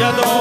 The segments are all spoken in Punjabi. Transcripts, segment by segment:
ya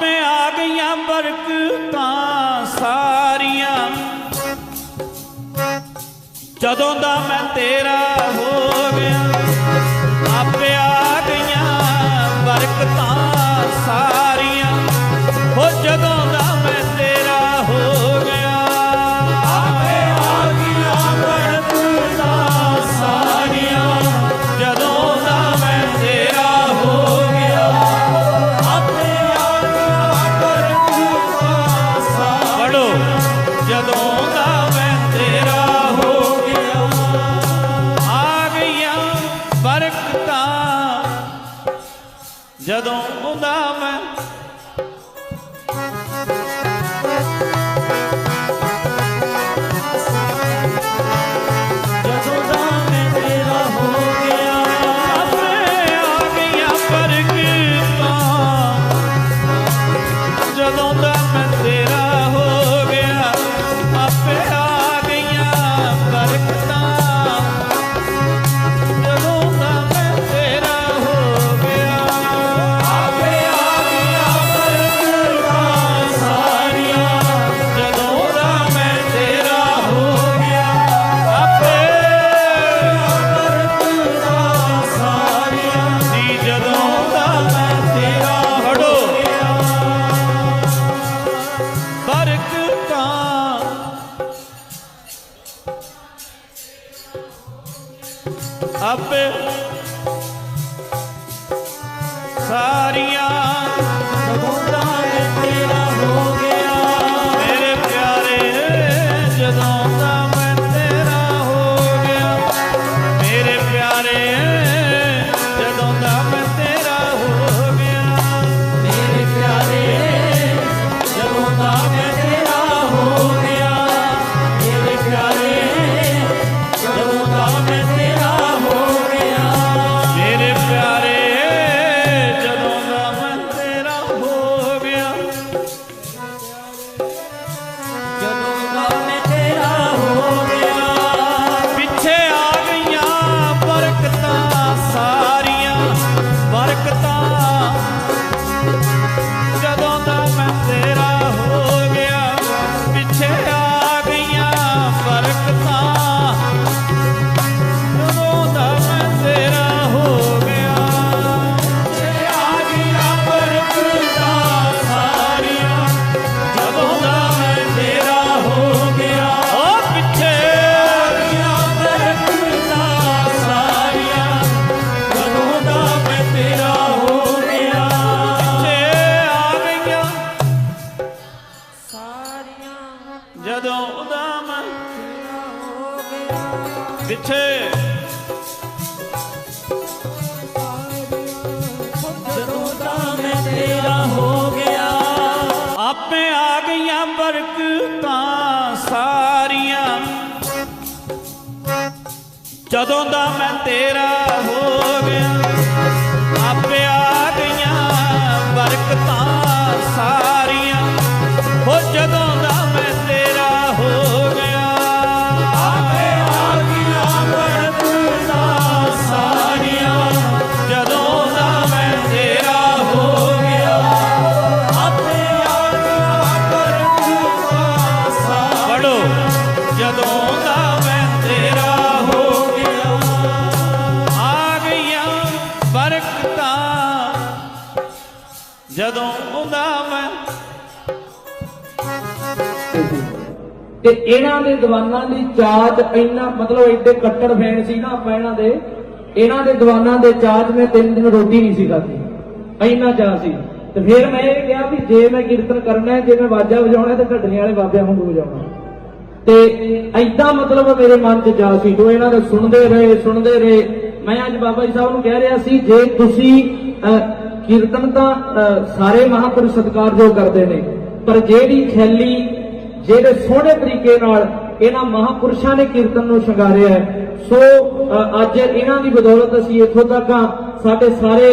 ਆਪੇ ਆ ਗਈਆਂ ਬਰਕਤਾਂ ਸਾਰੀਆਂ। ਜਦੋਂ ਦਾ ਮੈਂ ਤੇਰਾ ਹੋ ਗਿਆ, ਆਪੇ ਆ ਗਈਆਂ ਬਰਕਤਾਂ ਸਾਰੀਆਂ। ਹੋ ਜਦੋਂ dona ਸਾਰੀਆਂ ਜਦੋਂ ਦਾ ਮੈਂ ਤੇਰਾ ਹੋ ਗਿਆ, ਆਪੇ ਆ ਗਈਆਂ ਬਰਕਤਾਂ ਸਾਰੀਆਂ। ਹੋ ਜਦੋਂ ਦਾ ਜਦੋਂ ਮੈਂ ਤੇ ਇਹਨਾਂ ਦੇ ਦੀਵਾਨਾਂ ਦੀ ਚਾਚ ਇੰਨਾ, ਮਤਲਬ ਐਡੇ ਕੱਟੜ ਫੈਨ ਸੀ ਨਾ ਆਪਾਂ ਇਹਨਾਂ ਦੇ ਇਹਨਾਂ ਦੇ ਦੀਵਾਨਾਂ ਦੇ ਚਾਚ ਮੈਂ ਤਿੰਨ ਦਿਨ ਰੋਟੀ ਨਹੀਂ ਸੀ ਖਾਧੀ। ਇੰਨਾ ਚਾਹ ਸੀ। ਤੇ ਫਿਰ ਮੈਂ ਇਹ ਕਿਹਾ ਵੀ ਜੇ ਮੈਂ ਕੀਰਤਨ ਕਰਨਾ ਹੈ, ਜੇ ਮੈਂ ਵਾਜਾ ਵਜਾਉਣਾ ਹੈ, ਤੇ ਢੱਡਰੀਆਂ ਵਾਲੇ ਬਾਬਿਆਂ ਵਾਂਗੂ ਵਜਾਉਣਾ ਤੇ ਐਦਾਂ ਮਤਲਬ ਮੇਰੇ ਮਨ 'ਚ ਜਾ ਸੀ। ਜੋ ਇਹਨਾਂ ਦੇ ਸੁਣਦੇ ਰਹੇ ਸੁਣਦੇ ਰਹੇ। ਮੈਂ ਅੱਜ ਬਾਬਾ ਜੀ ਸਾਹਿਬ ਨੂੰ ਕਹਿ ਰਿਹਾ ਸੀ, ਜੇ ਤੁਸੀਂ ਕੀਰਤਨ ਤਾਂ ਸਾਰੇ ਮਹਾਂਪੁਰਸ਼ ਸਤਿਕਾਰਯੋਗ ਕਰਦੇ ਨੇ। ਪਰ ਜਿਹੜੀ ਖੈਲੀ, ਜਿਹੜੇ ਸੋਹਣੇ ਤਰੀਕੇ ਨਾਲ ਇਹਨਾਂ ਮਹਾਪੁਰਸ਼ਾਂ ਨੇ ਕੀਰਤਨ ਨੂੰ ਸ਼ਿੰਗਾਰਿਆ ਹੈ, ਸੋ ਅੱਜ ਇਹਨਾਂ ਦੀ ਬਦੌਲਤ ਅਸੀਂ ਇੱਥੋਂ ਤੱਕ ਆ ਸਾਡੇ ਸਾਰੇ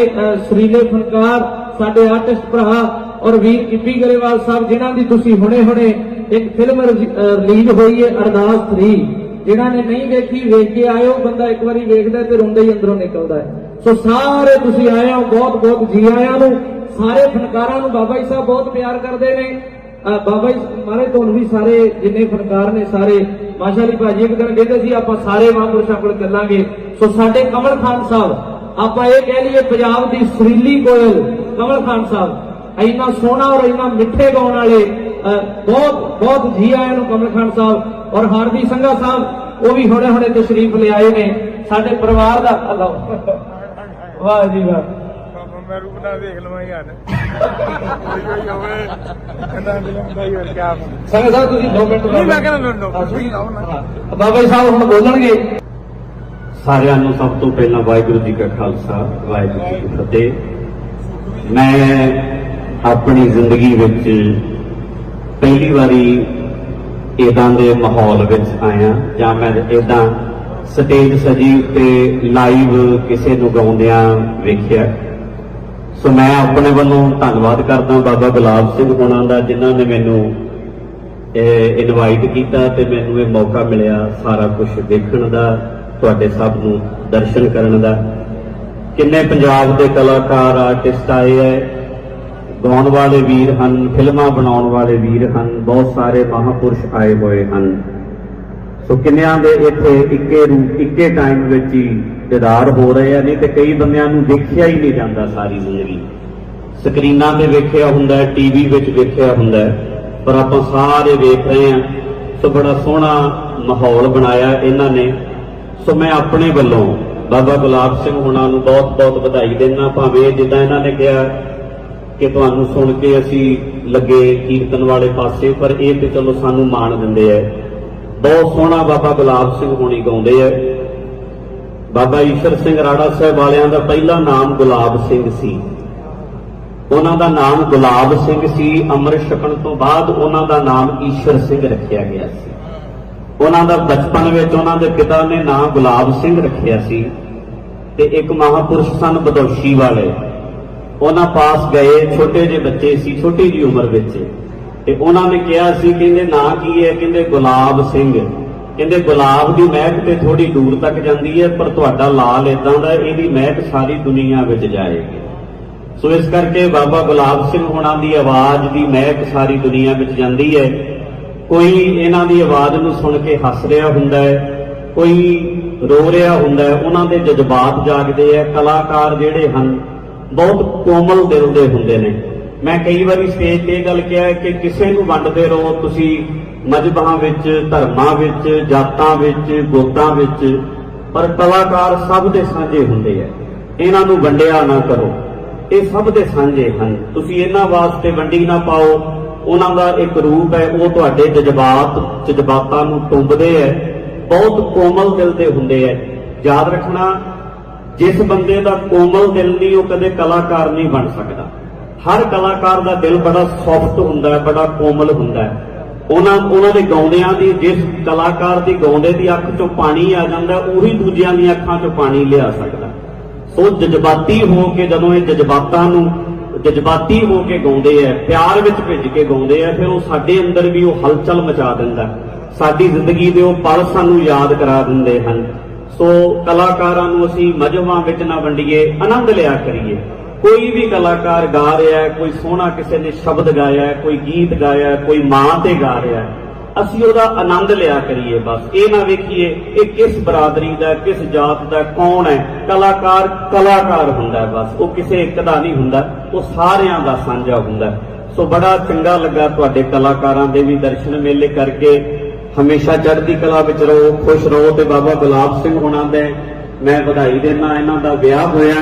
ਸਰੀਲੇ ਫਨਕਾਰ ਸਾਡੇ ਆਰਟਿਸਟ ਭਰਾ ਔਰ ਵੀਰ ਗਿੱਪੀ ਗਰੇਵਾਲ ਸਾਹਿਬ, ਜਿਨ੍ਹਾਂ ਦੀ ਤੁਸੀਂ ਹੁਣੇ-ਹੁਣੇ ਇੱਕ ਫਿਲਮ ਰਿਲੀਜ਼ ਹੋਈ ਹੈ, ਅਰਦਾਸ 3 ਜਿਨ੍ਹਾਂ ਨੇ ਨਹੀਂ ਵੇਖੀ, ਵੇਖ ਕੇ ਆਇਓ। ਬੰਦਾ ਇੱਕ ਵਾਰੀ ਵੇਖਦਾ ਤੇ ਰੋਂਦਾ ਹੀ ਅੰਦਰੋਂ ਨਿਕਲਦਾ ਹੈ। ਸੋ ਸਾਰੇ ਤੁਸੀਂ ਆਏ ਹੋ, ਬਹੁਤ ਬਹੁਤ ਜੀ ਆਇਆਂ ਨੂੰ। ਸਾਰੇ ਫਨਕਾਰਾਂ ਨੂੰ ਬਾਬਾ ਜੀ ਸਾਹਿਬ ਬਹੁਤ ਪਿਆਰ ਕਰਦੇ ਨੇ। ਬਾਬਾ ਜੀ ਮਹਾਰਾਜ ਤੁਹਾਨੂੰ ਵੀ ਸਾਰੇ ਜਿੰਨੇ ਫਨਕਾਰ ਨੇ, ਸਾਰੇ ਮਾਸ਼ਾ ਭਾਜੀ ਇੱਕ ਦਿਨ ਕਹਿੰਦੇ ਸੀ, ਆਪਾਂ ਸਾਰੇ ਮਹਾਂਪੁਰਸ਼ਾਂ ਕੋਲ ਚੱਲਾਂਗੇ। ਸੋ ਸਾਡੇ ਕਮਲ ਖਾਨ ਸਾਹਿਬ, ਆਪਾਂ ਇਹ ਕਹਿ ਲਈਏ ਪੰਜਾਬ ਦੀ ਸੁਰੀਲੀ ਕੋਇਲ ਕਮਲ ਖਾਨ ਸਾਹਿਬ, ਇੰਨਾ ਸੋਹਣਾ ਔਰ ਇੰਨਾ ਮਿੱਠੇ ਗਾਉਣ ਵਾਲੇ ਬਹੁਤ ਬਹੁਤ ਜੀ ਆਇਆਂ ਨੂੰ ਕਮਲ ਖਾਨ ਸਾਹਿਬ ਔਰ ਹਾਰਦੀ ਸੰਘਾ ਸਾਹਿਬ, ਉਹ ਵੀ ਹੁਣੇ ਹੁਣੇ ਤਸ਼ਰੀਫ ਲਿਆਏ ਨੇ। ਸਾਡੇ ਪਰਿਵਾਰ ਦਾ, ਅੱਲਾ। ਵਾਹ ਜੀ ਵਾਹ। ਬਾਬਾ ਮੈਂ ਰੂਪ ਨਾਲ ਦੇਖ ਲਵਾਂ ਯਾਰ। ਕੋਈ ਕੋਈ ਹੋਵੇ ਕਹਿੰਦਾ ਦਿਲਮ ਦਾ ਯਾਰ ਕੀ ਆਪ ਸੰਘਾ ਸਾਹਿਬ ਤੁਸੀਂ 2 ਮਿੰਟ ਨਹੀਂ, ਮੈਂ ਕਹਿੰਦਾ ਲਓ, ਲਓ, ਹਾਂ, ਤੁਸੀਂ ਆਓ ਨਾ। ਹਾਂ। ਬਾਬਾ ਜੀ ਸਾਹਿਬ ਹੁਣ ਬੋਲਣਗੇ। ਸਾਰਿਆਂ ਨੂੰ ਸਭ ਤੋਂ ਪਹਿਲਾਂ ਵਾਹਿਗੁਰੂ ਜੀ ਕਾ ਖਾਲਸਾ ਵਾਹਿਗੁਰੂ ਜੀ ਕੀ ਫਤਿਹ। ਮੈਂ ਆਪਣੀ ਜ਼ਿੰਦਗੀ ਵਿੱਚ ਪਹਿਲੀ ਵਾਰੀ ਇਦਾਂ ਦੇ ਮਾਹੌਲ ਵਿੱਚ ਆਇਆ ਜਾਂ ਮੈਂ ਇਦਾਂ ਸਟੇਜ ਸਜੀ ਉੱਤੇ ਲਾਈਵ ਕਿਸੇ ਨੂੰ ਗਾਉਂਦਿਆਂ ਵੇਖਿਆ। ਸੋ ਮੈਂ ਆਪਣੇ ਵੱਲੋਂ ਧੰਨਵਾਦ ਕਰਦਾ ਬਾਬਾ ਗੁਲਾਬ ਸਿੰਘ ਹੋਣਾ ਦਾ, ਜਿਨ੍ਹਾਂ ਨੇ ਮੈਨੂੰ ਇਨਵਾਈਟ ਕੀਤਾ ਤੇ ਮੈਨੂੰ ਇਹ ਮੌਕਾ ਮਿਲਿਆ ਸਾਰਾ ਕੁਝ ਦੇਖਣ ਦਾ, ਤੁਹਾਡੇ ਸਭ ਨੂੰ ਦਰਸ਼ਨ ਕਰਨ ਦਾ। ਕਿੰਨੇ ਪੰਜਾਬ ਦੇ ਕਲਾਕਾਰ ਆਰਟਿਸਟ ਆਏ ਹੈ ਗਾਉਣ ਵਾਲੇ ਵੀਰ ਹਨ, ਫਿਲਮਾਂ ਬਣਾਉਣ ਵਾਲੇ ਵੀਰ ਹਨ, ਬਹੁਤ ਸਾਰੇ ਮਹਾਪੁਰਸ਼ ਆਏ ਹੋਏ ਹਨ। ਸੋ ਕਿੰਨਿਆਂ ਦੇ ਇੱਥੇ ਇੱਕੇ ਰੂਪ, ਇੱਕੇ ਟਾਈਮ ਵਿੱਚ ਹੀ ਦਿਦਾਰ ਹੋ ਰਹੇ ਆ, ਨਹੀਂ ਤੇ ਕਈ ਬੰਦਿਆਂ ਨੂੰ ਦੇਖਿਆ ਹੀ ਨਹੀਂ ਜਾਂਦਾ ਸਾਰੀ ਜ਼ਿੰਦਗੀ। ਸਕਰੀਨਾਂ ਤੇ ਵੇਖਿਆ ਹੁੰਦਾ ਹੈ ਟੀਵੀ ਵਿੱਚ ਵੇਖਿਆ ਹੁੰਦਾ ਪਰ ਆਪਾਂ ਸਾਰੇ ਵੇਖ ਰਹੇ ਹਾਂ, ਸੋ ਬੜਾ ਸੋਹਣਾ ਮਾਹੌਲ ਬਣਾਇਆ ਇਹਨਾਂ ਨੇ। ਸੋ ਮੈਂ ਆਪਣੇ ਵੱਲੋਂ ਬਾਬਾ ਗੁਲਾਬ ਸਿੰਘ ਹੁਣਾਂ ਨੂੰ ਬਹੁਤ-ਬਹੁਤ ਵਧਾਈ ਦਿੰਦਾ, ਭਾਵੇਂ ਜਿੱਦਾਂ ਇਹਨਾਂ ਨੇ ਕਿਹਾ ਕਿ ਤੁਹਾਨੂੰ ਸੁਣ ਕੇ ਅਸੀਂ ਲੱਗੇ ਕੀਰਤਨ ਵਾਲੇ ਪਾਸੇ, ਪਰ ਇਹ ਤੇ ਚਲੋ ਸਾਨੂੰ ਮਾਣ ਦਿੰਦੇ ਐ ਬਹੁਤ ਸੋਹਣਾ ਬਾਬਾ ਗੁਲਾਬ ਸਿੰਘ ਹੋਣੀ ਗਾਉਂਦੇ ਐ ਬਾਬਾ ਈਸ਼ਰ ਸਿੰਘ ਰਾੜਾ ਸਾਹਿਬ ਵਾਲਿਆਂ ਦਾ ਪਹਿਲਾ ਨਾਮ ਗੁਲਾਬ ਸਿੰਘ ਸੀ। ਉਹਨਾਂ ਦਾ ਨਾਮ ਗੁਲਾਬ ਸਿੰਘ ਸੀ। ਅੰਮ੍ਰਿਤ ਛਕਣ ਤੋਂ ਬਾਅਦ ਉਹਨਾਂ ਦਾ ਨਾਮ ਈਸ਼ਰ ਸਿੰਘ ਰੱਖਿਆ ਗਿਆ ਸੀ। ਉਹਨਾਂ ਦਾ ਬਚਪਨ ਵਿੱਚ ਉਹਨਾਂ ਦੇ ਪਿਤਾ ਨੇ ਨਾਮ ਗੁਲਾਬ ਸਿੰਘ ਰੱਖਿਆ ਸੀ ਤੇ ਇੱਕ ਮਹਾਪੁਰਸ਼ ਸਨ ਬਦੋਸ਼ੀ ਵਾਲੇ। ਉਹਨਾਂ ਪਾਸ ਗਏ, ਛੋਟੇ ਜਿਹੇ ਬੱਚੇ ਸੀ, ਛੋਟੀ ਜਿਹੀ ਉਮਰ ਵਿੱਚ। ਤੇ ਉਹਨਾਂ ਨੇ ਕਿਹਾ ਸੀ, ਕਹਿੰਦੇ ਨਾਂ ਕੀ ਹੈ? ਕਹਿੰਦੇ ਗੁਲਾਬ ਸਿੰਘ। ਕਹਿੰਦੇ ਗੁਲਾਬ ਦੀ ਮਹਿਕ ਤੇ ਥੋੜੀ ਦੂਰ ਤੱਕ ਜਾਂਦੀ ਹੈ, ਪਰ ਤੁਹਾਡਾ ਲਾਲ ਇਦਾਂ ਦਾ, ਇਹਦੀ ਮਹਿਕ ਸਾਰੀ ਦੁਨੀਆ ਵਿੱਚ ਜਾਏਗੀ। ਸੋ ਇਸ ਕਰਕੇ ਬਾਬਾ ਗੁਲਾਬ ਸਿੰਘ ਹੋਣਾ ਦੀ ਆਵਾਜ਼ ਦੀ ਮਹਿਕ ਸਾਰੀ ਦੁਨੀਆ ਵਿੱਚ ਜਾਂਦੀ ਹੈ। ਕੋਈ ਇਹਨਾਂ ਦੀ ਆਵਾਜ਼ ਨੂੰ ਸੁਣ ਕੇ ਹੱਸ ਰਿਹਾ ਹੁੰਦਾ ਹੈ, ਕੋਈ ਰੋ ਰਿਹਾ ਹੁੰਦਾ ਹੈ, ਉਹਨਾਂ ਦੇ ਜਜ਼ਬਾਤ ਜਾਗਦੇ ਆ ਕਲਾਕਾਰ ਜਿਹੜੇ ਹਨ, ਬਹੁਤ ਕੋਮਲ ਦਿਲ ਦੇ ਹੁੰਦੇ ਨੇ। ਮੈਂ ਕਈ ਵਾਰੀ ਸਟੇਜ ਤੇ ਇਹ ਗੱਲ ਕਿਹਾ ਕਿ ਕਿਸੇ ਨੂੰ ਵੰਡਦੇ ਰਹੋ, ਤੁਸੀਂ ਮਜ਼ਹਬਾਂ ਵਿੱਚ, ਧਰਮਾਂ ਵਿੱਚ, ਜਾਤਾਂ ਵਿੱਚ ਗੋਤਾਂ ਵਿੱਚ, ਪਰ ਕਲਾਕਾਰ ਸਭ ਦੇ ਸਾਂਝੇ ਹੁੰਦੇ ਆ। ਇਹਨਾਂ ਨੂੰ ਵੰਡਿਆ ਨਾ ਕਰੋ। ਇਹ ਸਭ ਦੇ ਸਾਂਝੇ ਹਨ। ਤੁਸੀਂ ਇਹਨਾਂ ਵਾਸਤੇ ਵੰਡੀ ਨਾ ਪਾਓ। ਉਹਨਾਂ ਦਾ ਇੱਕ ਰੂਪ ਹੈ, ਉਹ ਤੁਹਾਡੇ ਜਜ਼ਬਾਤ, ਜਜ਼ਬਾਤਾਂ ਨੂੰ ਟੁੰਬਦੇ ਐ ਬਹੁਤ ਕੋਮਲ ਦਿਲ ਦੇ ਹੁੰਦੇ ਐ ਯਾਦ ਰੱਖਣਾ, ਜਿਸ ਬੰਦੇ ਦਾ ਕੋਮਲ ਦਿਲ ਨਹੀਂ, ਉਹ ਕਦੇ ਕਲਾਕਾਰ ਨਹੀਂ ਬਣ ਸਕਦਾ। ਹਰ ਕਲਾਕਾਰ ਦਾ ਦਿਲ ਬੜਾ ਸੌਫਟ ਹੁੰਦਾ ਹੈ, ਬੜਾ ਕੋਮਲ ਹੁੰਦਾ ਹੈ। ਉਹਨਾਂ ਉਹਨਾਂ ਦੇ ਗਾਉਂਦਿਆਂ ਦੀ, ਜਿਸ ਕਲਾਕਾਰ ਦੀ ਗਾਉਂਦੇ ਦੀ ਅੱਖ ਚੋਂ ਪਾਣੀ ਆ ਜਾਂਦਾ ਉਹੀ ਦੂਜਿਆਂ ਦੀਆਂ ਅੱਖਾਂ ਚੋਂ ਪਾਣੀ ਲਿਆ ਸਕਦਾ ਸੋ ਜਜ਼ਬਾਤੀ ਹੋ ਕੇ ਜਦੋਂ ਇਹ ਜਜ਼ਬਾਤਾਂ ਨੂੰ, ਜਜ਼ਬਾਤੀ ਹੋ ਕੇ ਗਾਉਂਦੇ ਆ ਪਿਆਰ ਵਿੱਚ ਭਿੱਜ ਕੇ ਗਾਉਂਦੇ ਆ ਫਿਰ ਉਹ ਸਾਡੇ ਅੰਦਰ ਵੀ ਉਹ ਹਲਚਲ ਮਚਾ ਦਿੰਦਾ ਸਾਡੀ ਜ਼ਿੰਦਗੀ ਦੇ ਉਹ ਪਲ ਸਾਨੂੰ ਯਾਦ ਕਰਾ ਦਿੰਦੇ ਹਨ। ਸੋ ਕਲਾਕਾਰਾਂ ਨੂੰ ਅਸੀਂ ਮਜਮਾਂ ਵਿੱਚ ਨਾ ਵੰਡੀਏ, ਆਨੰਦ ਲਿਆ ਕਰੀਏ। ਕੋਈ ਵੀ ਕਲਾਕਾਰ ਗਾ ਰਿਹਾ ਹੈ, ਕੋਈ ਸੋਹਣਾ ਕਿਸੇ ਨੇ ਸ਼ਬਦ ਗਾਇਆ ਕੋਈ ਗੀਤ ਗਾਇਆ ਕੋਈ ਮਾਂ ਤੇ ਗਾ ਰਿਹਾ ਹੈ, ਅਸੀਂ ਉਹਦਾ ਆਨੰਦ ਲਿਆ ਕਰੀਏ ਬਸ। ਇਹ ਨਾ ਵੇਖੀਏ ਇਹ ਕਿਸ ਬਰਾਦਰੀ ਦਾ, ਕਿਸ ਜਾਤ ਦਾ, ਕੌਣ ਹੈ। ਕਲਾਕਾਰ ਕਲਾਕਾਰ ਹੁੰਦਾ ਬਸ। ਉਹ ਕਿਸੇ ਇੱਕ ਦਾ ਨਹੀਂ ਹੁੰਦਾ, ਉਹ ਸਾਰਿਆਂ ਦਾ ਸਾਂਝਾ ਹੁੰਦਾ ਸੋ ਬੜਾ ਚੰਗਾ ਲੱਗਾ ਤੁਹਾਡੇ ਕਲਾਕਾਰਾਂ ਦੇ ਵੀ ਦਰਸ਼ਨ ਮੇਲੇ ਕਰਕੇ। ਹਮੇਸ਼ਾ ਚੜ੍ਹਦੀ ਕਲਾ ਵਿੱਚ ਰਹੋ, ਖੁਸ਼ ਰਹੋ ਤੇ ਬਾਬਾ ਗੁਲਾਬ ਸਿੰਘ ਹੋਣਾ ਦੇ ਮੈਂ ਵਧਾਈ ਦੇਣਾ ਇਹਨਾਂ ਦਾ ਵਿਆਹ ਹੋਇਆ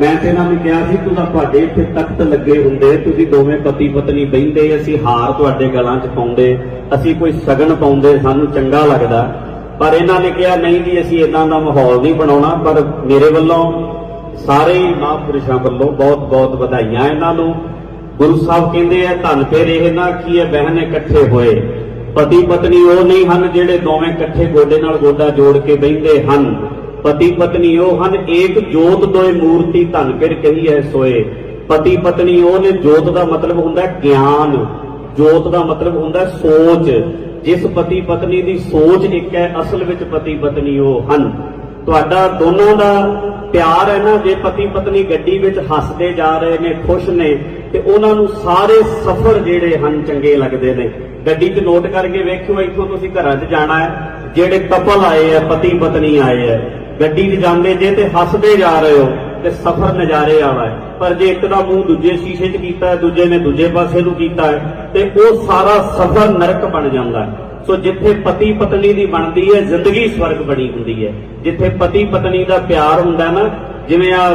ਮੈਂ ਤੇ ਇਹਨਾਂ ਨੂੰ ਕਿਹਾ ਸੀ ਤੁਸੀਂ ਤੁਹਾਡੇ ਇੱਥੇ ਤਖਤ ਲੱਗੇ ਹੁੰਦੇ, ਤੁਸੀਂ ਦੋਵੇਂ ਪਤੀ ਪਤਨੀ ਬਹਿੰਦੇ, ਅਸੀਂ ਹਾਰ ਤੁਹਾਡੇ ਗਲਾਂ 'ਚ ਪਾਉਂਦੇ, ਅਸੀਂ ਕੋਈ ਸਗਨ ਪਾਉਂਦੇ, ਸਾਨੂੰ ਚੰਗਾ ਲੱਗਦਾ। ਪਰ ਇਹਨਾਂ ਨੇ ਕਿਹਾ, ਨਹੀਂ ਜੀ, ਅਸੀਂ ਇਦਾਂ ਦਾ ਮਾਹੌਲ ਨਹੀਂ ਬਣਾਉਣਾ, ਪਰ ਮੇਰੇ ਵੱਲੋਂ ਸਾਰੇ ਹੀ ਮਹਾਂਪੁਰਸ਼ਾਂ ਵੱਲੋਂ ਬਹੁਤ ਬਹੁਤ ਵਧਾਈਆਂ ਇਹਨਾਂ ਨੂੰ। ਗੁਰੂ ਸਾਹਿਬ ਕਹਿੰਦੇ ਆ, ਧੰਨ ਫੇਰ ਇਹ ਨਾ ਕੀ ਇਹ ਬਹਿਨ ਇਕੱਠੇ ਹੋਏ। ਪਤੀ ਪਤਨੀ ਉਹ ਨਹੀਂ ਹਨ ਜਿਹੜੇ ਦੋਵੇਂ ਇਕੱਠੇ ਗੋਡੇ ਨਾਲ ਗੋਡਾ ਜੋੜ ਕੇ ਬਹਿੰਦੇ ਹਨ। ਪਤੀ ਪਤਨੀ ਉਹ ਹਨ, ਏਕ ਜੋਤ ਦੋਏ ਮੂਰਤੀ ਧੰਨ ਫਿਰ ਕਹੀ ਐ ਸੋਏ। ਪਤੀ ਪਤਨੀ ਉਹ ਨੇ, ਜੋਤ ਦਾ ਮਤਲਬ ਹੁੰਦਾ ਗਿਆਨ। ਜੋਤ ਦਾ ਮਤਲਬ ਹੁੰਦਾ ਸੋਚ। ਜਿਸ ਪਤੀ ਪਤਨੀ ਦੀ ਸੋਚ ਇੱਕ ਹੈ, ਅਸਲ ਵਿੱਚ ਪਤੀ ਪਤਨੀ ਉਹ ਹਨ। ਤੁਹਾਡਾ ਦੋਨਾਂ ਦਾ ਪਿਆਰ ਹੈ ਨਾ, ਜੇ ਪਤੀ ਪਤਨੀ ਗੱਡੀ ਵਿੱਚ ਹੱਸਦੇ ਜਾ ਰਹੇ ਨੇ, ਖੁਸ਼ ਨੇ, ਤੇ ਉਹਨਾਂ ਨੂੰ ਸਾਰੇ ਸਫ਼ਰ ਜਿਹੜੇ ਹਨ, ਚੰਗੇ ਲੱਗਦੇ ਨੇ। ਗੱਡੀ 'ਚ ਨੋਟ ਕਰਕੇ ਵੇਖਿਓ, ਇੱਥੋਂ ਤੁਸੀਂ ਘਰਾਂ 'ਚ ਜਾਣਾ ਹੈ। ਜਿਹੜੇ ਕਪਲ ਆਏ ਆ ਪਤੀ ਪਤਨੀ ਆਏ ਆ ਗੱਡੀ 'ਚ ਜਾਂਦੇ ਜੇ ਤੇ ਹੱਸਦੇ ਜਾ ਰਹੇ ਹੋ ਤੇ ਸਫ਼ਰ ਨਜ਼ਾਰੇ ਵਾਲਾ ਹੈ। ਪਰ ਜੇ ਇੱਕ ਦਾ ਮੂੰਹ ਦੂਜੇ ਸ਼ੀਸ਼ੇ 'ਚ ਕੀਤਾ ਹੈ, ਦੂਜੇ ਨੇ ਦੂਜੇ ਪਾਸੇ ਨੂੰ ਕੀਤਾ ਹੈ, ਤੇ ਉਹ ਸਾਰਾ ਸਫ਼ਰ ਨਰਕ ਬਣ ਜਾਂਦਾ ਹੈ। ਸੋ ਜਿੱਥੇ ਪਤੀ ਪਤਨੀ ਦੀ ਬਣਦੀ ਹੈ, ਜ਼ਿੰਦਗੀ ਸਵਰਗ ਬਣੀ ਹੁੰਦੀ ਹੈ। ਜਿੱਥੇ ਪਤੀ ਪਤਨੀ ਦਾ ਪਿਆਰ ਹੁੰਦਾ ਨਾ, ਜਿਵੇਂ ਆ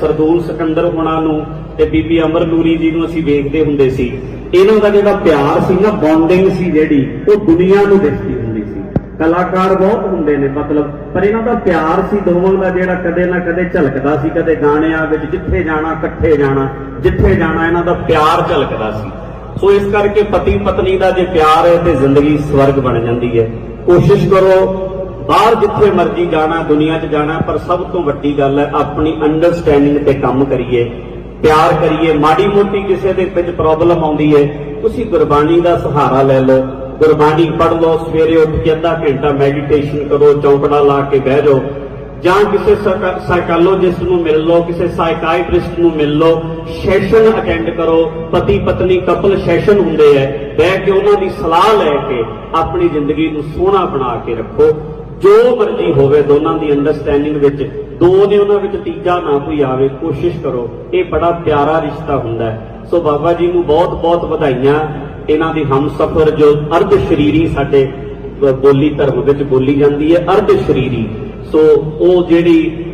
ਸਰਦੂਲ ਸਿਕੰਦਰ ਹੁਣਾਂ ਨੂੰ ਤੇ ਬੀਬੀ ਅਮਰ ਨੂਰੀ ਜੀ ਨੂੰ ਅਸੀਂ ਵੇਖਦੇ ਹੁੰਦੇ ਸੀ। ਇਹਨਾਂ ਦਾ ਜਿਹੜਾ ਪਿਆਰ ਸੀ ਨਾ ਬੌਂਡਿੰਗ ਸੀ ਜਿਹੜੀ, ਉਹ ਦੁਨੀਆ ਨੂੰ ਦਿਖਦੀ ਕਲਾਕਾਰ ਬਹੁਤ ਹੁੰਦੇ ਨੇ, ਮਤਲਬ, ਪਰ ਇਹਨਾਂ ਦਾ ਪਿਆਰ ਸੀ ਦੋਵਾਂ ਦਾ ਜਿਹੜਾ ਕਦੇ ਨਾ ਕਦੇ ਝਲਕਦਾ ਸੀ, ਕਦੇ ਗਾਣਿਆਂ ਵਿੱਚ ਜਿੱਥੇ ਜਾਣਾ, ਇਕੱਠੇ ਜਾਣਾ, ਜਿੱਥੇ ਜਾਣਾ, ਇਹਨਾਂ ਦਾ ਪਿਆਰ ਝਲਕਦਾ ਸੀ। ਸੋ ਇਸ ਕਰਕੇ ਪਤੀ ਪਤਨੀ ਦਾ ਜੇ ਪਿਆਰ ਹੈ ਤੇ ਜ਼ਿੰਦਗੀ ਸਵਰਗ ਬਣ ਜਾਂਦੀ ਹੈ। ਕੋਸ਼ਿਸ਼ ਕਰੋ, ਬਾਹਰ ਜਿੱਥੇ ਮਰਜ਼ੀ ਜਾਣਾ, ਦੁਨੀਆ 'ਚ ਜਾਣਾ, ਪਰ ਸਭ ਤੋਂ ਵੱਡੀ ਗੱਲ ਹੈ, ਆਪਣੀ ਅੰਡਰਸਟੈਂਡਿੰਗ ਤੇ ਕੰਮ ਕਰੀਏ, ਪਿਆਰ ਕਰੀਏ। ਮਾੜੀ ਮੋਟੀ ਕਿਸੇ ਦੇ ਵਿੱਚ ਪ੍ਰੋਬਲਮ ਆਉਂਦੀ ਹੈ, ਤੁਸੀਂ ਗੁਰਬਾਣੀ ਦਾ ਸਹਾਰਾ ਲੈ ਲਓ। ਗੁਰਬਾਣੀ ਪੜ੍ਹ ਲਓ, ਸਵੇਰੇ ਉੱਠ ਕੇ ਅੱਧਾ ਘੰਟਾ ਮੈਡੀਟੇਸ਼ਨ ਕਰੋ, ਚੌਂਕੜਾ ਲਾ ਕੇ ਬਹਿ ਜਾਓ। ਜਾਂ ਕਿਸੇ ਸਾਈਕੋਲੋਜਿਸਟ ਨੂੰ ਮਿਲ ਲਓ, ਕਿਸੇ ਸਾਈਕਾਇਟ੍ਰਿਸਟ ਨੂੰ ਮਿਲ ਲਓ ਸੈਸ਼ਨ ਅਟੈਂਡ ਕਰੋ। ਪਤੀ ਪਤਨੀ ਕਪਲ ਸੈਸ਼ਨ ਹੁੰਦੇ ਐ। ਬਹਿ ਕੇ ਉਹਨਾਂ ਦੀ ਸਲਾਹ ਲੈ ਕੇ ਆਪਣੀ ਜ਼ਿੰਦਗੀ ਨੂੰ ਸੋਹਣਾ ਬਣਾ ਕੇ ਰੱਖੋ। ਜੋ ਮਰਜ਼ੀ ਹੋਵੇ ਦੋਨਾਂ ਦੀ ਅੰਡਰਸਟੈਂਡਿੰਗ ਵਿੱਚ, ਦੋ ਨੇ ਉਹਨਾਂ ਵਿੱਚ, ਤੀਜਾ ਨਾ ਕੋਈ ਆਵੇ, ਕੋਸ਼ਿਸ਼ ਕਰੋ। ਇਹ ਬੜਾ ਪਿਆਰਾ ਰਿਸ਼ਤਾ ਹੁੰਦਾ ਹੈ ਸੋ ਬਾਬਾ ਜੀ ਨੂੰ ਬਹੁਤ ਬਹੁਤ ਵਧਾਈਆਂ। ਇਹਨਾਂ ਦੀ ਹਮਸਫਰ ਜੋ ਅਰਧ ਸ਼ਰੀਰੀ ਸਾਡੇ ਬੋਲੀ ਧਰਮ ਵਿੱਚ ਬੋਲੀ ਜਾਂਦੀ ਹੈ, ਅਰਧ ਸ਼ਰੀਰੀ। ਸੋ ਉਹ ਜਿਹੜੀ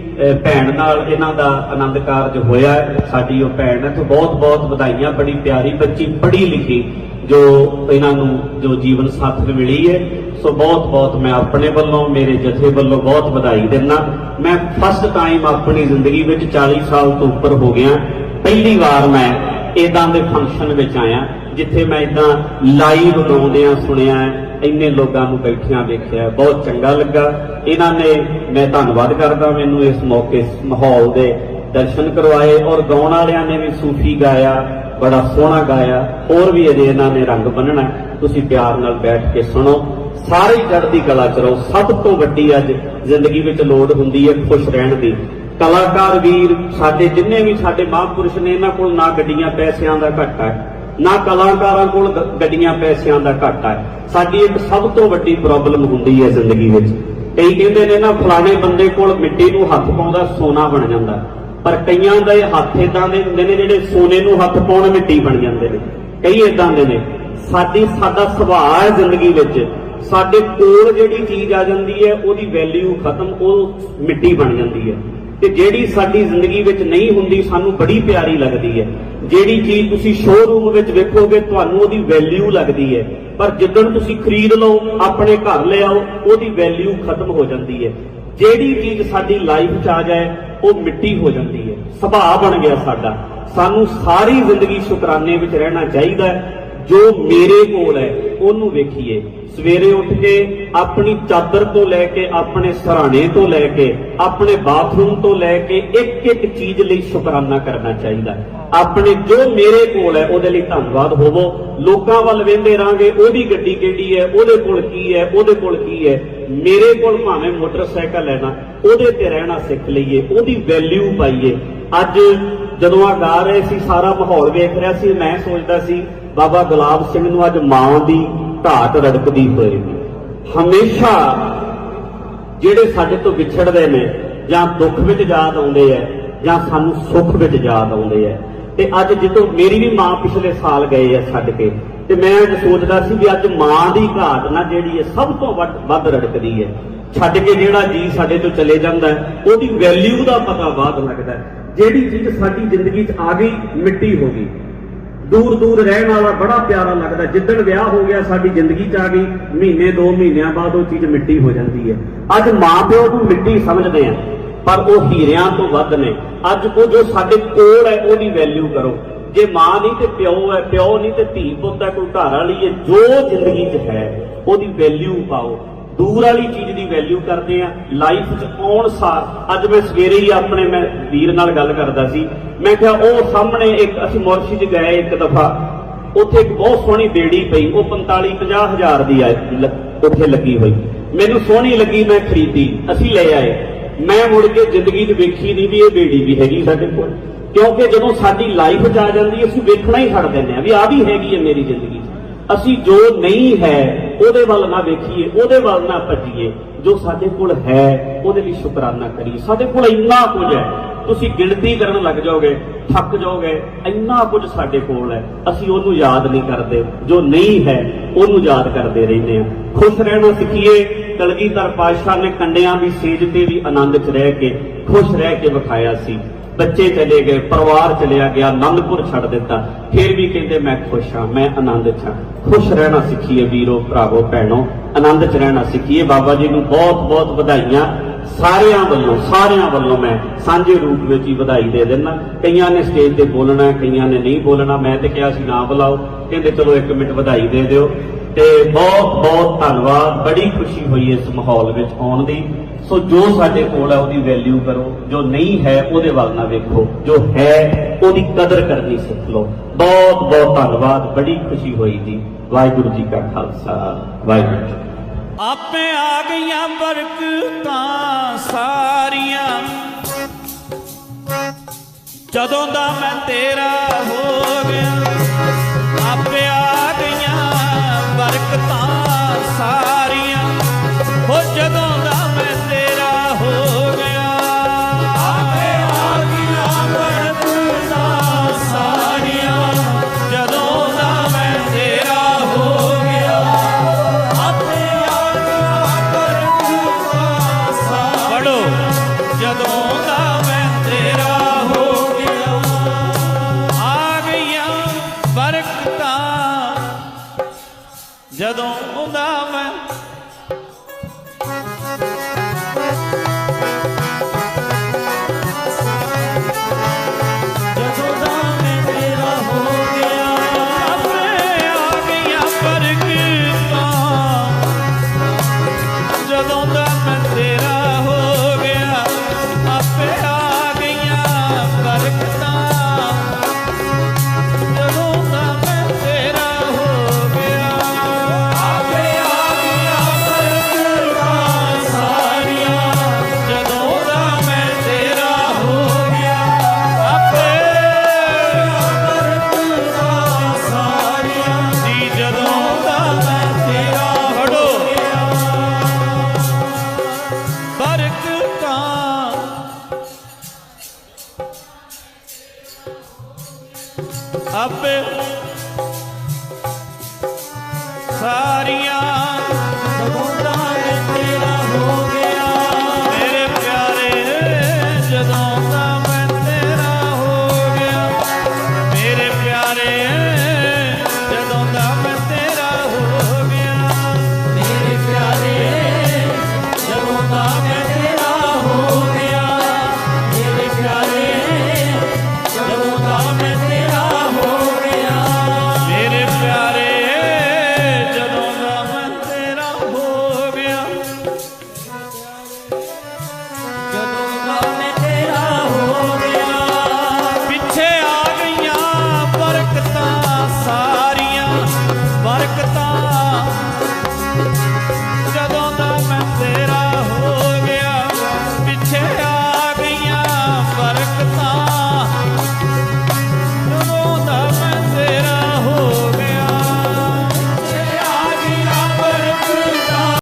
ਭੈਣ ਨਾਲ ਇਹਨਾਂ ਦਾ ਆਨੰਦ ਕਾਰਜ ਹੋਇਆ ਸਾਡੀ ਉਹ ਭੈਣ ਹੈ, ਤੇ ਬਹੁਤ ਬਹੁਤ ਵਧਾਈਆਂ, ਬੜੀ ਪਿਆਰੀ ਬੱਚੀ, ਪੜ੍ਹੀ ਲਿਖੀ ਜੋ ਇਹਨਾਂ ਨੂੰ, ਜੋ ਜੀਵਨ ਸਾਥੀ ਮਿਲੀ ਹੈ। ਸੋ ਬਹੁਤ ਬਹੁਤ ਮੈਂ ਆਪਣੇ ਵੱਲੋਂ, ਮੇਰੇ ਜਥੇ ਵੱਲੋਂ ਬਹੁਤ ਵਧਾਈ ਦਿੰਦਾ। ਮੈਂ ਫਸਟ ਟਾਈਮ ਆਪਣੀ ਜ਼ਿੰਦਗੀ ਵਿੱਚ 40 ਸਾਲ ਤੋਂ ਉੱਪਰ ਹੋ ਗਿਆ। ਪਹਿਲੀ ਵਾਰ ਮੈਂ ਇਦਾਂ ਦੇ ਫੰਕਸ਼ਨ ਵਿੱਚ ਆਇਆ। ਜਿੱਥੇ ਮੈਂ ਇਦਾਂ ਲਾਈਵ ਗਾਉਂਦਿਆਂ ਸੁਣਿਆ, ਇੰਨੇ ਲੋਕਾਂ ਨੂੰ ਬੈਠਿਆਂ ਵੇਖਿਆ, ਬਹੁਤ ਚੰਗਾ ਲੱਗਾ। ਇਹਨਾਂ ਨੇ ਮੈਂ ਧੰਨਵਾਦ ਕਰਦਾ, ਮੈਨੂੰ ਇਸ ਮੌਕੇ ਮਾਹੌਲ ਦੇ ਦਰਸ਼ਨ ਕਰਵਾਏ ਔਰ ਗਾਉਣ ਵਾਲਿਆਂ ਨੇ ਵੀ ਸੂਫੀ ਗਾਇਆ, ਬੜਾ ਸੋਹਣਾ ਗਾਇਆ, ਹੋਰ ਵੀ ਅਜੇ ਇਹਨਾਂ ਨੇ ਰੰਗ ਬੰਨਣਾ। ਤੁਸੀਂ ਪਿਆਰ ਨਾਲ ਬੈਠ ਕੇ ਸੁਣੋ। ਸਾਰੇ ਚੜ੍ਹਦੀ ਕਲਾ ਚ ਸਭ ਤੋਂ ਵੱਡੀ ਅੱਜ ਜ਼ਿੰਦਗੀ ਵਿੱਚ ਲੋੜ ਹੁੰਦੀ ਹੈ ਖੁਸ਼ ਰਹਿਣ ਦੀ। ਕਲਾਕਾਰ ਵੀਰ, ਸਾਡੇ ਜਿੰਨੇ ਵੀ ਸਾਡੇ ਮਹਾਂਪੁਰਸ਼ ਨੇ, ਇਹਨਾਂ ਕੋਲ ਨਾ ਗੱਡੀਆਂ, ਪੈਸਿਆਂ ਦਾ ਘਾਟਾ ਹੈ। ਨਾ ਕਲਾਕਾਰਾਂ ਕੋਲ ਗੱਡੀਆਂ ਪੈਸਿਆਂ ਦਾ ਘਾਟਾ ਹੈ। ਸਾਡੀ ਇੱਕ ਸਭ ਤੋਂ ਵੱਡੀ ਪ੍ਰੋਬਲਮ ਹੁੰਦੀ ਹੈ ਜ਼ਿੰਦਗੀ ਵਿੱਚ। ਕਈ ਕਹਿੰਦੇ ਨੇ ਨਾ, ਫਲਾਣੇ ਬੰਦੇ ਕੋਲ ਮਿੱਟੀ ਨੂੰ ਹੱਥ ਪਾਉਂਦਾ ਸੋਨਾ ਬਣ ਜਾਂਦਾ। ਪਰ ਕਈਆਂ ਦੇ ਹੱਥ ਇਦਾਂ ਦੇ ਹੁੰਦੇ ਨੇ ਜਿਹੜੇ ਸੋਨੇ ਨੂੰ ਹੱਥ ਪਾਉਣ ਮਿੱਟੀ ਬਣ ਜਾਂਦੇ ਨੇ। ਕਈ ਇਦਾਂ ਦੇ ਨੇ। ਸਾਡੀ, ਸਾਡਾ ਸੁਭਾਅ ਹੈ ਜ਼ਿੰਦਗੀ ਵਿੱਚ। ਸਾਡੇ ਕੋਲ ਜਿਹੜੀ ਚੀਜ਼ ਆ ਜਾਂਦੀ ਹੈ, ਉਹਦੀ ਵੈਲਿਊ ਖਤਮ, ਉਹ ਮਿੱਟੀ ਬਣ ਜਾਂਦੀ ਹੈ। ਤੇ ਜਿਹੜੀ ਸਾਡੀ ਜ਼ਿੰਦਗੀ ਵਿੱਚ ਨਹੀਂ ਹੁੰਦੀ, ਸਾਨੂੰ ਬੜੀ ਪਿਆਰੀ ਲੱਗਦੀ ਹੈ। ਜਿਹੜੀ ਚੀਜ਼ ਤੁਸੀਂ ਸ਼ੋਰੂਮ ਵਿੱਚ ਵੇਖੋਗੇ, ਤੁਹਾਨੂੰ ਉਹਦੀ ਵੈਲਿਊ ਲੱਗਦੀ ਹੈ। ਪਰ ਜਦੋਂ ਤੁਸੀਂ ਖਰੀਦ ਲਓ, ਆਪਣੇ ਘਰ ਲੈ ਆਓ, ਉਹਦੀ ਵੈਲਿਊ ਖਤਮ ਹੋ ਜਾਂਦੀ ਹੈ। ਜਿਹੜੀ ਚੀਜ਼ ਸਾਡੀ ਲਾਈਫ 'ਚ ਆ ਜਾਏ, ਉਹ ਮਿੱਟੀ ਹੋ ਜਾਂਦੀ ਹੈ। ਸੁਭਾਅ ਬਣ ਗਿਆ ਸਾਡਾ। ਸਾਨੂੰ ਸਾਰੀ ਜ਼ਿੰਦਗੀ ਸ਼ੁਕਰਾਨੇ ਵਿੱਚ ਰਹਿਣਾ ਚਾਹੀਦਾ ਹੈ। ਜੋ ਮੇਰੇ ਕੋਲ ਹੈ, ਉਹਨੂੰ ਵੇਖੀਏ। ਸਵੇਰੇ ਉੱਠ ਕੇ ਆਪਣੀ ਚਾਦਰ ਤੋਂ ਲੈ ਕੇ, ਆਪਣੇ ਸਰਾਣੇ ਤੋਂ ਲੈ ਕੇ, ਆਪਣੇ ਬਾਥਰੂਮ ਤੋਂ ਲੈ ਕੇ ਇੱਕ ਇੱਕ ਚੀਜ਼ ਲਈ ਸ਼ੁਕਰਾਨਾ ਕਰਨਾ ਚਾਹੀਦਾ। ਆਪਣੇ ਜੋ ਮੇਰੇ ਕੋਲ ਹੈ, ਉਹਦੇ ਲਈ ਧੰਨਵਾਦ ਹੋਵੋ। ਲੋਕਾਂ ਵੱਲ ਵੇਂਦੇ ਰਾਂਗੇ ਉਹਦੀ ਗੱਡੀ ਕਿਹੜੀ ਹੈ, ਉਹਦੇ ਕੋਲ ਕੀ ਹੈ, ਉਹਦੇ ਕੋਲ ਕੀ ਹੈ। ਮੇਰੇ ਕੋਲ ਭਾਵੇਂ ਮੋਟਰਸਾਈਕਲ ਹੈ ਨਾ, ਉਹਦੇ ਤੇ ਰਹਿਣਾ ਸਿੱਖ ਲਈਏ, ਉਹਦੀ ਵੈਲਿਊ ਪਾਈਏ। ਅੱਜ ਜਦੋਂ ਆ ਗਾ ਰਹੇ ਸੀ, ਸਾਰਾ ਮਾਹੌਲ ਵੇਖ ਰਿਹਾ ਸੀ, ਮੈਂ ਸੋਚਦਾ ਸੀ ਬਾਬਾ ਗੁਲਾਬ ਸਿੰਘ ਨੂੰ ਅੱਜ ਮਾਂ ਦੀ ਘਾਟ ਰੜਕਦੀ ਹੋਏਗੀ ਹਮੇਸ਼ਾ ਜਿਹੜੇ ਸਾਡੇ ਤੋਂ ਵਿਛੜਦੇ ਨੇ, ਜਾਂ ਦੁੱਖ ਵਿੱਚ ਯਾਦ ਆਉਂਦੇ ਐ, ਜਾਂ ਸਾਨੂੰ ਸੁੱਖ ਵਿੱਚ ਯਾਦ ਆਉਂਦੇ ਐ, ਤੇ ਅੱਜ ਜਦੋਂ ਮੇਰੀ ਵੀ ਮਾਂ ਪਿਛਲੇ ਸਾਲ ਗਏ ਐ ਛੱਡ ਕੇ, ਤੇ ਮੈਂ ਅੱਜ ਸੋਚਦਾ ਸੀ ਵੀ ਅੱਜ ਮਾਂ ਦੀ ਘਾਟ ਨਾ ਜਿਹੜੀ ਐ, ਸਭ ਤੋਂ ਵੱਧ ਵੱਧ ਰੜਕਦੀ ਐ। ਛੱਡ ਕੇ ਜਿਹੜਾ ਜੀ ਸਾਡੇ ਤੋਂ ਚਲੇ ਜਾਂਦਾ ਉਹਦੀ ਵੈਲਿਊ ਦਾ ਪਤਾ ਬਾਅਦ ਲੱਗਦਾ ਜਿਹੜੀ ਚੀਜ਼ ਸਾਡੀ ਜ਼ਿੰਦਗੀ 'ਚ ਆ ਗਈ, ਮਿੱਟੀ ਹੋ ਗਈ। ਦੂਰ ਦੂਰ ਰਹਿਣ ਵਾਲਾ ਬੜਾ ਪਿਆਰਾ ਲੱਗਦਾ। ਜਿੱਦਣ ਵਿਆਹ ਹੋ ਗਿਆ, ਸਾਡੀ ਜ਼ਿੰਦਗੀ ਚ ਆ ਗਈ। ਮਹੀਨੇ, ਦੋ ਮਹੀਨਿਆਂ ਬਾਅਦ ਉਹ ਚੀਜ਼ ਮਿੱਟੀ ਹੋ ਜਾਂਦੀ ਹੈ। ਅੱਜ ਮਾਪਿਓ ਨੂੰ ਮਿੱਟੀ ਸਮਝਦੇ ਆ, ਪਰ ਉਹ ਹੀਰਿਆਂ ਤੋਂ ਵੱਧ ਨੇ। ਅੱਜ ਉਹ ਜੋ ਸਾਡੇ ਕੋਲ ਹੈ, ਉਹਦੀ ਵੈਲਿਊ ਕਰੋ। ਜੇ ਮਾਂ ਨਹੀਂ ਤੇ ਪਿਓ ਹੈ, ਪਿਓ ਨਹੀਂ ਤੇ ਧੀ ਪੁੱਤ ਹੈ, ਕੋਈ ਘਰ ਵਾਲੀ ਹੈ, ਜੋ ਜ਼ਿੰਦਗੀ 'ਚ ਹੈ, ਉਹਦੀ ਵੈਲਿਊ ਪਾਓ। ਦੂਰ ਵਾਲੀ ਚੀਜ਼ ਦੀ ਵੈਲਿਊ ਕਰਦੇ ਆ ਲਾਈਫ 'ਚ ਆਉਣ ਸਾਰ, ਅੱਜ ਮੈਂ ਸਵੇਰੇ ਹੀ ਆਪਣੇ ਮੈਂ ਵੀਰ ਨਾਲ ਗੱਲ ਕਰਦਾ ਸੀ, ਮੈਂ ਕਿਹਾ ਉਹ ਸਾਹਮਣੇ ਇੱਕ ਅਸੀਂ ਮੁਰਸ਼ੀ 'ਚ ਗਏ ਇੱਕ ਦਫਾ, ਉੱਥੇ ਇੱਕ ਬਹੁਤ ਸੋਹਣੀ ਬੇੜੀ ਪਈ, ਉਹ 45 50 ਹਜ਼ਾਰ ਦੀ ਆ ਉੱਥੇ ਲੱਗੀ ਹੋਈ। ਮੈਨੂੰ ਸੋਹਣੀ ਲੱਗੀ, ਮੈਂ ਖਰੀਦੀ, ਅਸੀਂ ਲੈ ਆਏ। ਮੈਂ ਮੁੜ ਕੇ ਜ਼ਿੰਦਗੀ 'ਚ ਵੇਖੀ ਨਹੀਂ ਵੀ ਇਹ ਬੇੜੀ ਵੀ ਹੈਗੀ ਸਾਡੇ ਕੋਲ। ਕਿਉਂਕਿ ਜਦੋਂ ਸਾਡੀ ਲਾਈਫ 'ਚ ਆ ਜਾਂਦੀ ਅਸੀਂ ਵੇਖਣਾ ਹੀ ਛੱਡ ਦਿੰਦੇ ਆ ਵੀ ਆ ਵੀ ਹੈਗੀ ਹੈ ਮੇਰੀ ਜ਼ਿੰਦਗੀ 'ਚ। ਅਸੀਂ ਜੋ ਨਹੀਂ ਹੈ ਉਹਦੇ ਵੱਲ ਨਾ ਵੇਖੀਏ, ਉਹਦੇ ਵੱਲ ਨਾ ਭੱਜੀਏ। ਜੋ ਸਾਡੇ ਕੋਲ ਹੈ, ਉਹਦੇ ਲਈ ਸ਼ੁਕਰਾਨਾ ਕਰੀਏ। ਸਾਡੇ ਕੋਲ ਇੰਨਾ ਕੁਝ ਹੈ। ਤੁਸੀਂ ਗਿਣਤੀ ਕਰਨ ਲੱਗ ਜਾਓਗੇ, ਥੱਕ ਜਾਓਗੇ, ਇੰਨਾ ਕੁਝ ਸਾਡੇ ਕੋਲ ਹੈ। ਅਸੀਂ ਉਹਨੂੰ ਯਾਦ ਨਹੀਂ ਕਰਦੇ। ਜੋ ਨਹੀਂ ਹੈ, ਉਹਨੂੰ ਯਾਦ ਕਰਦੇ ਰਹਿੰਦੇ ਹਾਂ। ਖੁਸ਼ ਰਹਿਣਾ ਸਿੱਖੀਏ। ਕਲਗੀਧਰ ਪਾਤਸ਼ਾਹ ਨੇ ਕੰਡਿਆਂ ਦੀ ਸੇਜ ਤੇ ਵੀ ਆਨੰਦ 'ਚ ਰਹਿ ਕੇ, ਖੁਸ਼ ਰਹਿ ਕੇ ਵਿਖਾਇਆ ਸੀ। ਬੱਚੇ ਚਲੇ ਗਏ, ਪਰਿਵਾਰ ਚਲਿਆ ਗਿਆ ਆਨੰਦਪੁਰ ਛੱਡ ਦਿੱਤਾ। ਫਿਰ ਵੀ ਕਹਿੰਦੇ, ਮੈਂ ਖੁਸ਼ ਹਾਂ, ਮੈਂ ਆਨੰਦ 'ਚ ਹਾਂ। ਖੁਸ਼ ਰਹਿਣਾ ਸਿੱਖੀਏ ਵੀਰੋ, ਭਰਾਵੋ, ਭੈਣੋ। ਆਨੰਦ 'ਚ ਰਹਿਣਾ ਸਿੱਖੀਏ। ਬਾਬਾ ਜੀ ਨੂੰ ਬਹੁਤ ਬਹੁਤ ਵਧਾਈਆਂ। ਸਾਰਿਆਂ ਵੱਲੋਂ ਸਾਰਿਆਂ ਵੱਲੋਂ ਮੈਂ ਸਾਂਝੇ ਰੂਪ ਵਿੱਚ ਹੀ ਵਧਾਈ ਦੇ ਦਿੰਦਾ। ਕਈਆਂ ਨੇ ਸਟੇਜ ਤੇ ਬੋਲਣਾ, ਕਈਆਂ ਨੇ ਨਹੀਂ ਬੋਲਣਾ। ਮੈਂ ਤੇ ਕਿਹਾ ਸੀ, ਨਾ ਬੁਲਾਓ। ਕਹਿੰਦੇ, ਚਲੋ ਇੱਕ ਮਿੰਟ ਵਧਾਈ ਦੇ ਦਿਓ। ਤੇ ਬਹੁਤ ਬਹੁਤ ਧੰਨਵਾਦ। ਬੜੀ ਖੁਸ਼ੀ ਹੋਈ ਇਸ ਮਾਹੌਲ ਵਿੱਚ ਆਉਣ ਦੀ। ਸੋ ਜੋ ਸਾਡੇ ਕੋਲ ਹੈ ਉਹਦੀ ਵੈਲਿਊ ਕਰੋ। ਜੋ ਨਹੀਂ ਹੈ, ਉਹਦੇ ਵੱਲ ਨਾ ਵੇਖੋ। ਜੋ ਹੈ, ਉਹਦੀ ਕਦਰ ਕਰਨੀ ਸਿੱਖ ਲਓ। ਬਹੁਤ ਬਹੁਤ ਧੰਨਵਾਦ। ਬੜੀ ਖੁਸ਼ੀ ਹੋਈ ਜੀ। ਵਾਹਿਗੁਰੂ ਜੀ ਕਾ ਖਾਲਸਾ। ਵਾਹਿਗੁਰੂ ਜੀ ਆਪੇ ਆ ਗਈਆਂ ਬਰਕਤਾਂ ਸਾਰੀਆਂ। ਜਦੋਂ ਦਾ ਮੈਂ ਤੇਰਾ ਹੋ ਗਿਆ ਸਾਰੀਆਂ। ਹੋ ਜਦੋਂ